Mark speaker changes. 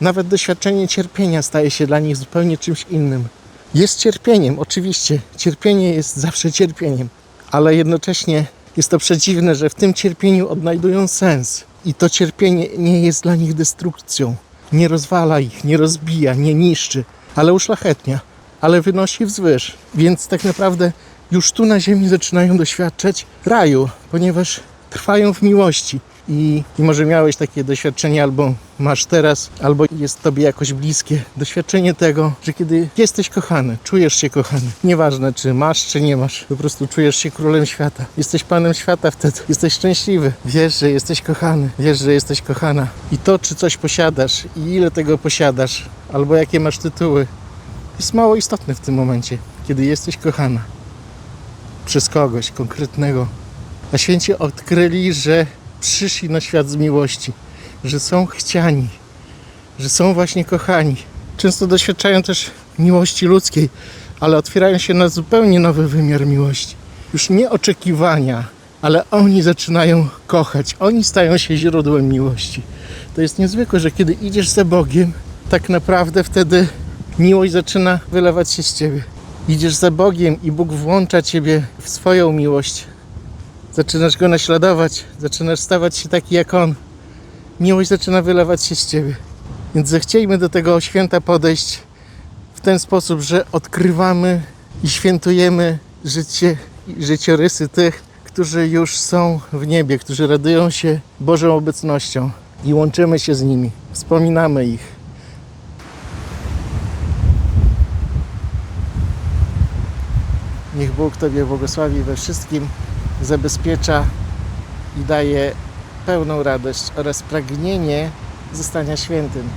Speaker 1: Nawet doświadczenie cierpienia staje się dla nich zupełnie czymś innym. Jest cierpieniem, oczywiście. Cierpienie jest zawsze cierpieniem, ale jednocześnie jest to przedziwne, że w tym cierpieniu odnajdują sens. I to cierpienie nie jest dla nich destrukcją. Nie rozwala ich, nie rozbija, nie niszczy, ale uszlachetnia, ale wynosi wzwyż. Więc tak naprawdę już tu na ziemi zaczynają doświadczać raju, ponieważ trwają w miłości. I, I może miałeś takie doświadczenie, albo masz teraz, albo jest tobie jakoś bliskie. Doświadczenie tego, że kiedy jesteś kochany, czujesz się kochany. Nieważne, czy masz, czy nie masz, po prostu czujesz się królem świata. Jesteś panem świata wtedy. Jesteś szczęśliwy. Wiesz, że jesteś kochany. Wiesz, że jesteś kochana. I to, czy coś posiadasz i ile tego posiadasz, albo jakie masz tytuły, jest mało istotne w tym momencie, kiedy jesteś kochana przez kogoś konkretnego. A święci odkryli, że przyszli na świat z miłości, że są chciani, że są właśnie kochani. Często doświadczają też miłości ludzkiej, ale otwierają się na zupełnie nowy wymiar miłości. Już nie oczekiwania, ale oni zaczynają kochać, oni stają się źródłem miłości. To jest niezwykłe, że kiedy idziesz za Bogiem, tak naprawdę wtedy miłość zaczyna wylewać się z ciebie. Idziesz za Bogiem i Bóg włącza ciebie w swoją miłość. Zaczynasz go naśladować, zaczynasz stawać się taki jak on. Miłość zaczyna wylewać się z ciebie. Więc zechciejmy do tego święta podejść w ten sposób, że odkrywamy i świętujemy życie i życiorysy tych, którzy już są w niebie, którzy radują się Bożą obecnością i łączymy się z nimi, wspominamy ich. Niech Bóg Tobie błogosławi we wszystkim, zabezpiecza i daje pełną radość oraz pragnienie zostania świętym.